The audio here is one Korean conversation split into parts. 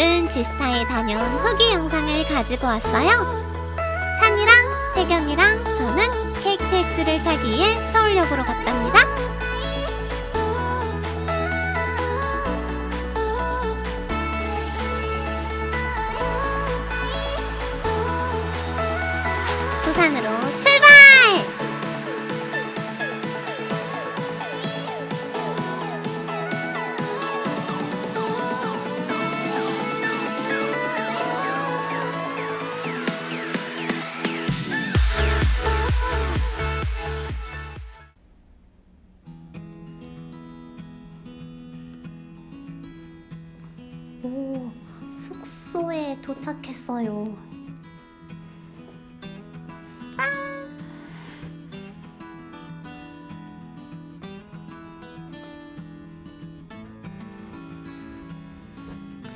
오늘은 지스타에 다녀온 후기 영상을 가지고 왔어요. 찬이랑 태경이랑 저는 KTX를 타기 위해 서울역으로 갔답니다.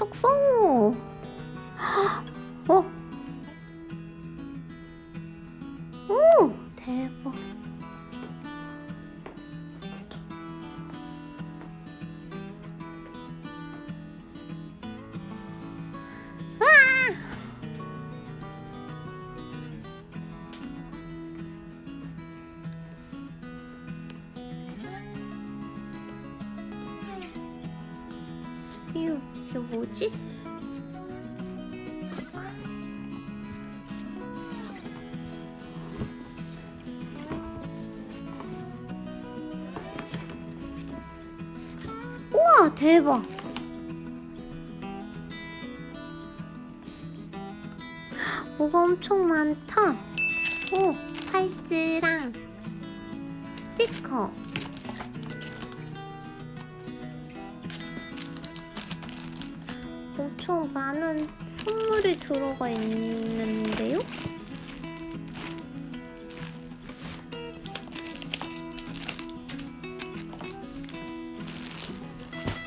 숙소. 뭐지? 우와, 대박. 뭐가 엄청 많다. 오, 팔찌랑 스티커. 엄청 많은 선물이 들어가 있는데요?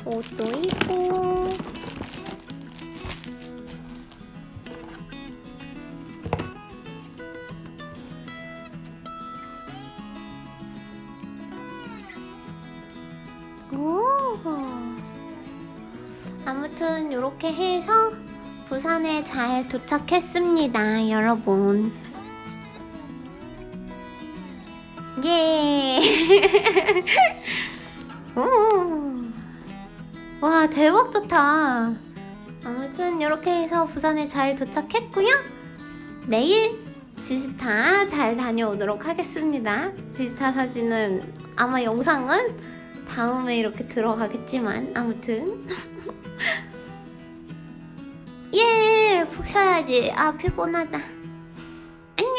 옷도 있고 아무튼 이렇게 해서 부산에 잘 도착했습니다, 여러분. 예. 오. 와, 대박 좋다. 아무튼 이렇게 해서 부산에 잘 도착했고요. 내일 지스타 잘 다녀오도록 하겠습니다. 지스타 사진은 아마 영상은 다음에 이렇게 들어가겠지만 아무튼 푹 쉬어야지. 아, 피곤하다. 안녕.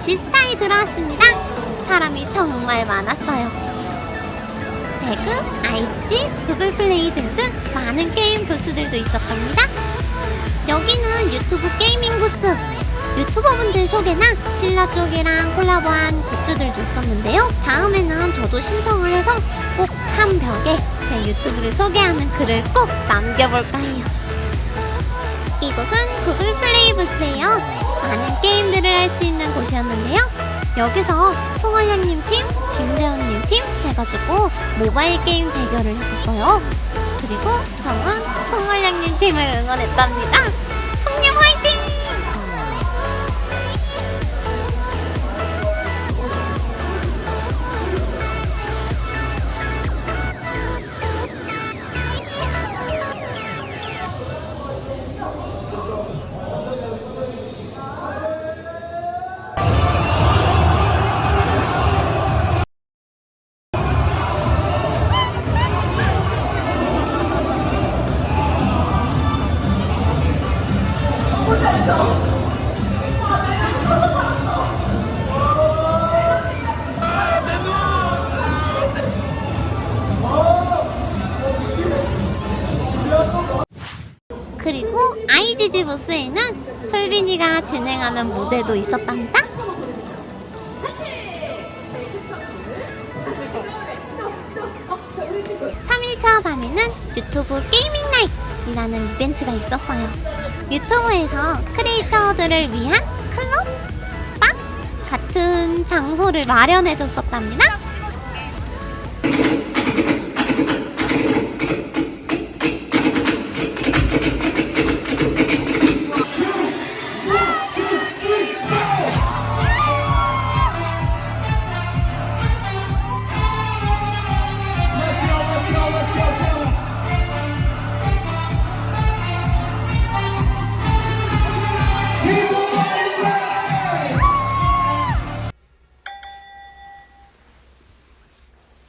지스타에 들어왔습니다. 사람이 정말 많았어요. 배그, IGG, 구글 플레이 등등 많은 게임 부스들도 있었답니다. 여기는 유튜브 게이밍 부스. 유튜버분들 소개나 필라 쪽이랑 콜라보한 굿즈들도 있었는데요. 다음에는 저도 신청을 해서 꼭 한 벽에 제 유튜브를 소개하는 글을 꼭 남겨볼까 해요. 이곳은 구글 플레이 부스예요. 많은 게임들을 할 수 있는 곳이었는데요. 여기서 홍월량님 팀, 김재훈님 팀 해가지고 모바일 게임 대결을 했었어요. 그리고 저는 홍월량님 팀을 응원했답니다. 브스에는 솔빈이가 진행하는 무대도 있었답니다. 3일차 밤에는 유튜브 게이밍 나이트라는 이벤트가 있었어요. 유튜브에서 크리에이터들을 위한 클럽, 빵? 같은 장소를 마련해줬었답니다.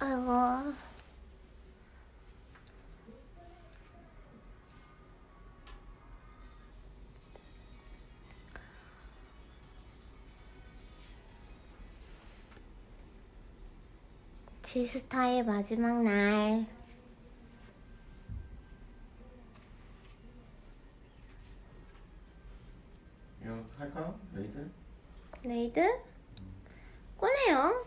아이고. 지스타의 마지막 날. 이거 할까요? 레이드? 레이드? 꺼내요.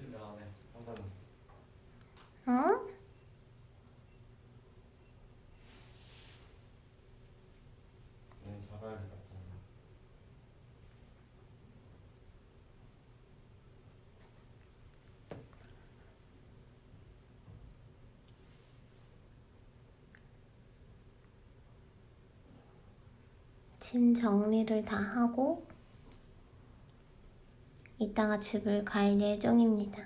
일 나가네 한번 어? 얘 잡아야겠다 짐 정리를 다 하고 이따가 집을 갈 예정입니다.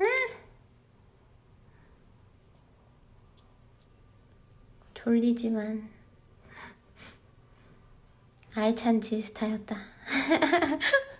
음. 졸리지만 알찬 지스타였다.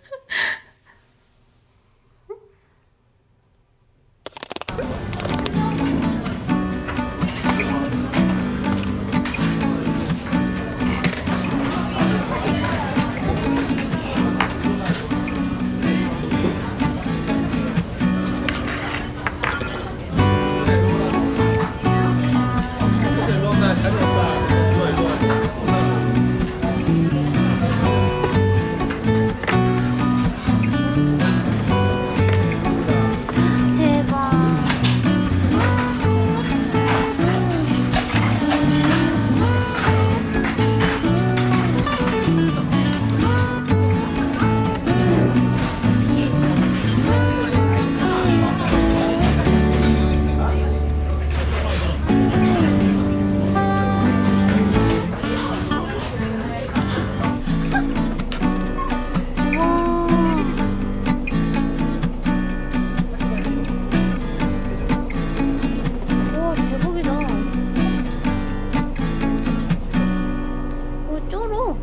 쩔어